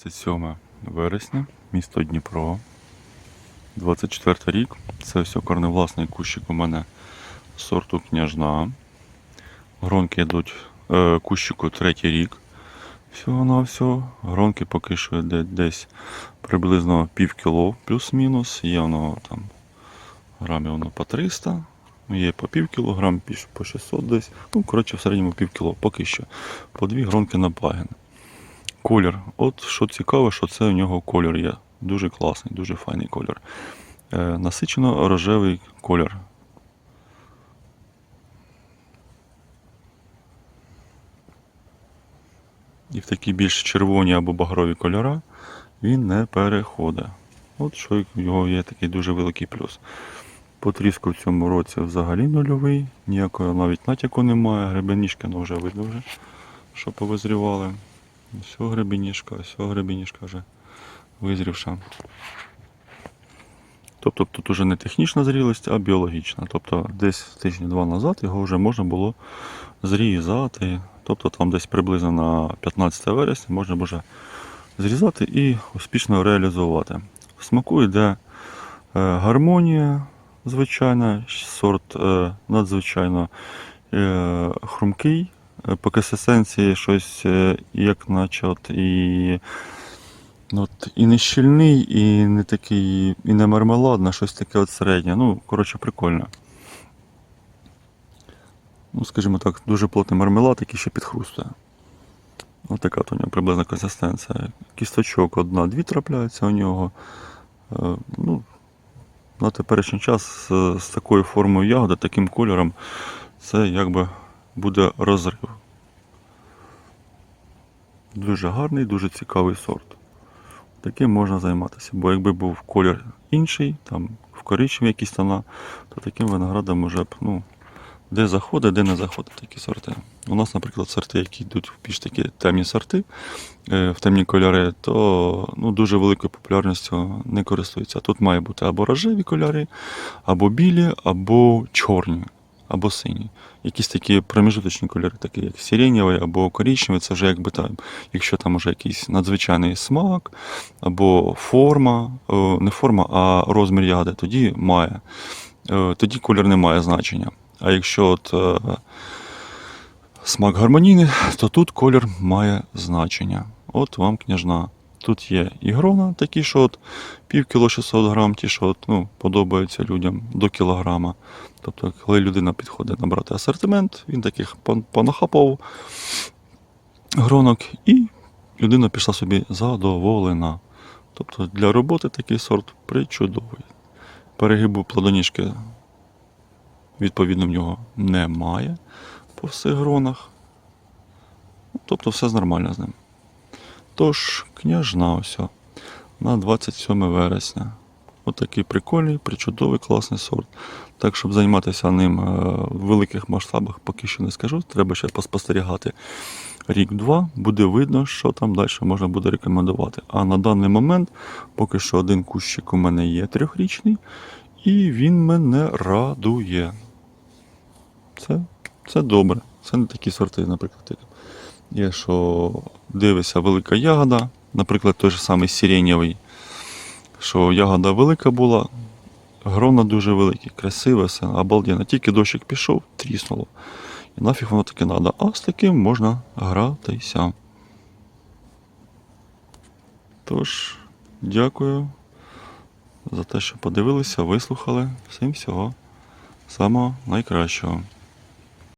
27 вересня, місто Дніпро. 24 рік. Це все корневласний кущик у мене сорту княжна. Гронки йдуть е, кущику третій рік. Всього на все. Гронки поки що йде десь приблизно пів кіло плюс-мінус. Є воно там грамів воно по 300, є по пів кілограм, по 600 десь. Ну, коротше, в середньому пів кіло, поки що. По дві гронки на пагін. Колір. От що цікаво, що це у нього колір є. Дуже класний, дуже файний колір. Е, насичено рожевий колір. І в такі більш червоні або багрові кольора він не переходить. От що в його є такий дуже великий плюс. По тріску в цьому році взагалі нульовий, ніякого навіть натяку немає. Гребеніжки, ну вже видно вже, що повизрівали. Все гребеніжка, все гребеніжка вже визрівша. Тобто тут уже не технічна зрілість, а біологічна. Тобто десь тижні два назад його вже можна було зрізати. Тобто там десь приблизно на 15 вересня можна вже зрізати і успішно реалізувати. В смаку йде е, гармонія, звичайна, сорт е, надзвичайно е, хрумкий. По консистенції щось е, як наче от і, ну, от, і не щільний, і не такий, і не мармеладне, щось таке от середнє. Ну, коротше, прикольно. Ну, скажімо так, дуже плотний мармелад, який ще підхрустує. Ось така у нього приблизна консистенція. Кісточок одна-дві трапляються у нього. Е, Ну, на теперішній час з такою формою ягоди, таким кольором, це якби буде розрив. Дуже гарний, дуже цікавий сорт. Таким можна займатися. Бо якби був колір інший, там в коричневі якісь тона, то таким виноградом уже б, ну, де заходить, де не заходить такі сорти. У нас, наприклад, сорти, які йдуть в більш такі темні сорти, е, в темні кольори, то ну, дуже великою популярністю не користуються. Тут має бути або рожеві кольори, або білі, або чорні, або сині. Якісь такі проміжуточні кольори, такі як сиренєвий або коричневий, це вже якби там, якщо там вже якийсь надзвичайний смак, або форма, е, не форма, а розмір ягоди, тоді має. Е, Тоді колір не має значення. А якщо от е, смак гармонійний, то тут колір має значення. От вам княжна. Тут є і грона, такі, що от пів кіло 600 грам, ті, що от, ну, подобаються людям до кілограма. Тобто, коли людина підходить набрати асортимент, він таких пон- понахапав гронок, і людина пішла собі задоволена. Тобто для роботи такий сорт причудовий. Перегибу плодоніжки відповідно в нього немає по всіх гронах. Тобто все нормально з ним. Тож, княжна ось на 27 вересня. Отакий прикольний, причудовий, класний сорт. Так, щоб займатися ним е, в великих масштабах, поки що не скажу. Треба ще поспостерігати рік-два, буде видно, що там далі можна буде рекомендувати. А на даний момент поки що один кущик у мене є трьохрічний, і він мене радує. Це, це добре. Це не такі сорти, наприклад, є, що дивишся велика ягода, наприклад, той же самий сиренєвий, що ягода велика була, грона дуже великі, красиве, все, обалденно. Тільки дощик пішов, тріснуло. І нафіг воно таке треба. А з таким можна гратися. Тож, дякую за те, що подивилися, вислухали. Всім всього самого найкращого.